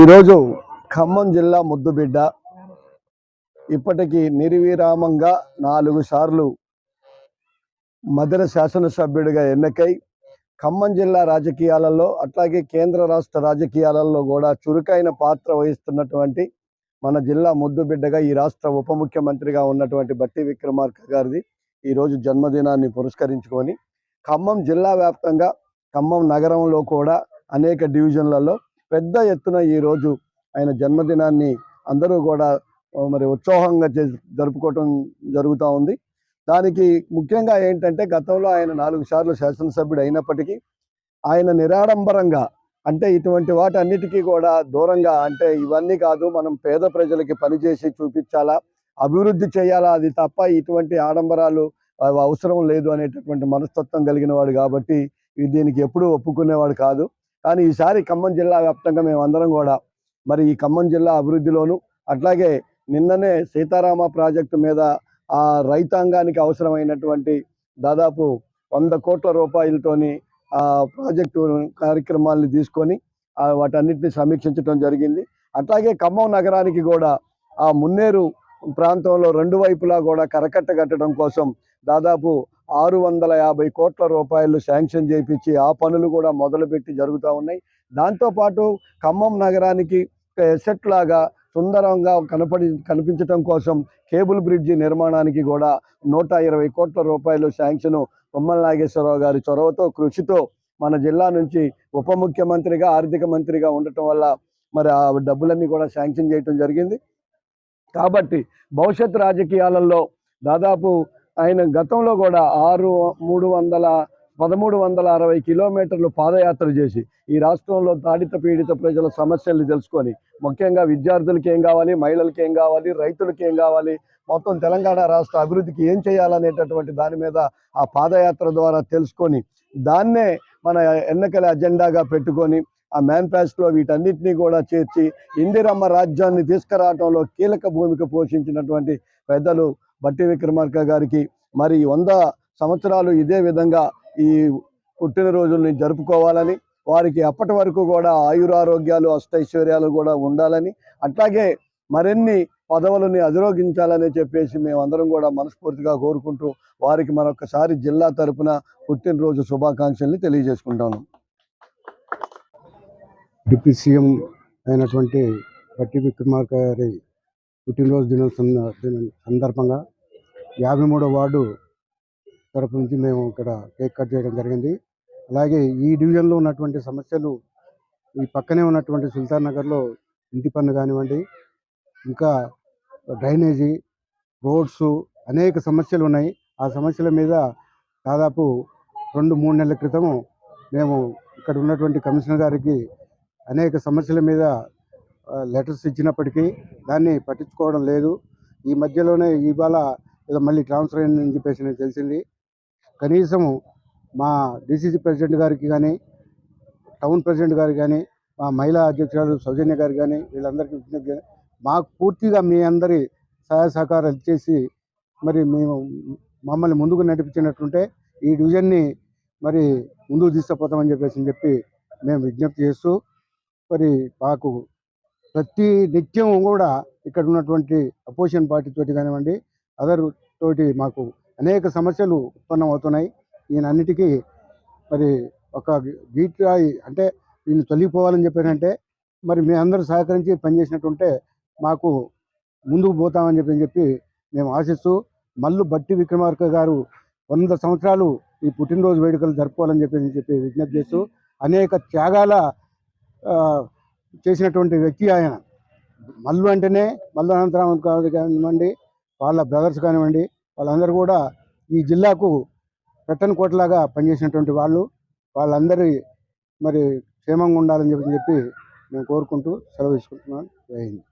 ఈరోజు ఖమ్మం జిల్లా ముద్దుబిడ్డ. ఇప్పటికీ నిర్విరామంగా నాలుగు సార్లు మధుర శాసనసభ్యుడిగా ఎన్నికై ఖమ్మం జిల్లా రాజకీయాలలో అట్లాగే కేంద్ర రాష్ట్ర రాజకీయాలలో కూడా చురుకైన పాత్ర వహిస్తున్నటువంటి మన జిల్లా ముద్దుబిడ్డగా ఈ రాష్ట్ర ఉప ముఖ్యమంత్రిగా ఉన్నటువంటి బట్టి విక్రమార్క గారిది ఈరోజు జన్మదినాన్ని పురస్కరించుకొని ఖమ్మం జిల్లా వ్యాప్తంగా ఖమ్మం నగరంలో కూడా అనేక డివిజన్లలో పెద్ద ఎత్తున ఈరోజు ఆయన జన్మదినాన్ని అందరూ కూడా మరి ఉత్సాహంగా చే జరుపుకోవటం జరుగుతూ ఉంది. దానికి ముఖ్యంగా ఏంటంటే గతంలో ఆయన నాలుగు సార్లు శాసనసభ్యుడు అయినప్పటికీ ఆయన నిరాడంబరంగా అంటే ఇటువంటి వాటన్నిటికీ కూడా దూరంగా అంటే ఇవన్నీ కాదు మనం పేద ప్రజలకి పనిచేసి చూపించాలా అభివృద్ధి చేయాలా అది తప్ప ఇటువంటి ఆడంబరాలు అవసరం లేదు అనేటటువంటి మనస్తత్వం కలిగిన వాడు కాబట్టి దీనికి ఎప్పుడూ ఒప్పుకునేవాడు కాదు. కానీ ఈసారి ఖమ్మం జిల్లా వ్యాప్తంగా మేము అందరం కూడా మరి ఈ ఖమ్మం జిల్లా అభివృద్ధిలోను అట్లాగే నిన్ననే సీతారామ ప్రాజెక్టు మీద ఆ రైతాంగానికి అవసరమైనటువంటి దాదాపు వంద కోట్ల రూపాయలతోని ఆ ప్రాజెక్టు కార్యక్రమాల్ని తీసుకొని వాటన్నిటిని సమీక్షించడం జరిగింది. అట్లాగే ఖమ్మం నగరానికి కూడా ఆ మున్నేరు ప్రాంతంలో రెండు వైపులా కూడా కరకట్ట కట్టడం కోసం దాదాపు ఆరు వందల యాభై కోట్ల రూపాయలు శాంక్షన్ చేయించి ఆ పనులు కూడా మొదలుపెట్టి జరుగుతూ ఉన్నాయి. దాంతోపాటు ఖమ్మం నగరానికి ఎసెట్ లాగా సుందరంగా కనపడి కనిపించటం కోసం కేబుల్ బ్రిడ్జి నిర్మాణానికి కూడా నూట ఇరవై కోట్ల రూపాయలు శాంక్షన్ బొమ్మల నాగేశ్వరరావు గారి చొరవతో కృషితో మన జిల్లా నుంచి ఉప ముఖ్యమంత్రిగా ఆర్థిక మంత్రిగా ఉండటం వల్ల మరి ఆ డబ్బులన్నీ కూడా శాంక్షన్ చేయటం జరిగింది. కాబట్టి భవిష్యత్ రాజకీయాలలో దాదాపు ఆయన గతంలో కూడా ఆరు మూడు వందల పదమూడు వందల అరవై కిలోమీటర్లు పాదయాత్ర చేసి ఈ రాష్ట్రంలో దాడిత పీడిత ప్రజల సమస్యల్ని తెలుసుకొని ముఖ్యంగా విద్యార్థులకి ఏం కావాలి మహిళలకి ఏం కావాలి రైతులకి ఏం కావాలి మొత్తం తెలంగాణ రాష్ట్ర అభివృద్ధికి ఏం చేయాలనేటటువంటి దాని మీద ఆ పాదయాత్ర ద్వారా తెలుసుకొని దాన్నే మన ఎన్నికల అజెండాగా పెట్టుకొని ఆ మేనిఫెస్టోలో వీటన్నిటినీ కూడా చేర్చి ఇందిరమ్మ రాజ్యాన్ని తీసుకురావడంలో కీలక భూమిక పోషించినటువంటి పెద్దలు బట్టి విక్రమార్క గారికి మరి వంద సంవత్సరాలు ఇదే విధంగా ఈ పుట్టినరోజుల్ని జరుపుకోవాలని వారికి అప్పటి వరకు కూడా ఆయురారోగ్యాలు అష్టైశ్వర్యాలు కూడా ఉండాలని అట్లాగే మరిన్ని పదవులని అధిరోగించాలని చెప్పేసి మేమందరం కూడా మనస్ఫూర్తిగా కోరుకుంటూ వారికి మరొకసారి జిల్లా తరపున పుట్టినరోజు శుభాకాంక్షల్ని తెలియజేసుకుంటాను. డిప్యూటీ సీఎం అయినటువంటి పట్టి విక్రమార్క గారి పుట్టినరోజు దిన దినం సందర్భంగా యాభై మూడో వార్డు తరపు నుంచి మేము ఇక్కడ కేక్ కట్ చేయడం జరిగింది. అలాగే ఈ డివిజన్లో ఉన్నటువంటి సమస్యలు ఈ పక్కనే ఉన్నటువంటి సుల్తాన్ నగర్లో ఇంటి పన్ను కానివ్వండి ఇంకా డ్రైనేజీ రోడ్స్ అనేక సమస్యలు ఉన్నాయి. ఆ సమస్యల మీద దాదాపు రెండు మూడు నెలల క్రితము మేము ఇక్కడ ఉన్నటువంటి కమిషనర్ గారికి అనేక సమస్యల మీద లెటర్స్ ఇచ్చినప్పటికీ దాన్ని పట్టించుకోవడం లేదు. ఈ మధ్యలోనే ఇవాళ ఏదో మళ్ళీ ట్రాన్స్ఫర్ అయిందని చెప్పేసి నేను తెలిసింది. కనీసం మా డిసిసి ప్రెసిడెంట్ గారికి కానీ టౌన్ ప్రెసిడెంట్ గారికి కానీ మా మహిళా అధ్యక్షురాలు సౌజన్య గారికి కానీ వీళ్ళందరికీ విజ్ఞప్తి మాకు పూర్తిగా మీ అందరి సహాయ సహకారాలు ఇచ్చేసి మరి మేము మమ్మల్ని ముందుకు నడిపించినట్టుంటే ఈ డివిజన్ని మరి ముందుకు తీసుకుపోతామని చెప్పేసి చెప్పి మేము విజ్ఞప్తి చేస్తూ మరి మాకు ప్రతి నిత్యం కూడా ఇక్కడ ఉన్నటువంటి అపోజిషన్ పార్టీ తోటి కానివ్వండి అదర్ తోటి మాకు అనేక సమస్యలు ఉత్పన్నం అవుతున్నాయి ఈయనన్నిటికీ మరి ఒక గీట్లాయి అంటే వీళ్ళు తొలగిపోవాలని చెప్పారంటే మరి మీ అందరూ సహకరించి పనిచేసినట్టుంటే మాకు ముందుకు పోతామని చెప్పి చెప్పి మేము ఆశిస్తూ మల్లు బట్టి విక్రమార్క గారు వంద సంవత్సరాలు ఈ పుట్టినరోజు వేడుకలు జరుపుకోవాలని చెప్పి చెప్పి విజ్ఞప్తి చేస్తూ అనేక త్యాగాల చేసినటువంటి వ్యక్తి ఆయన. మల్లు అంటేనే మల్లు అనంతరామన్ కానివ్వండి వాళ్ళ బ్రదర్స్ కానివ్వండి వాళ్ళందరూ కూడా ఈ జిల్లాకు పెట్టని కోటలాగా పనిచేసినటువంటి వాళ్ళు. వాళ్ళందరి మరి క్షేమంగా ఉండాలని చెప్పి చెప్పి మేము కోరుకుంటూ సెలవు తీసుకుంటున్నాను జై హింద్.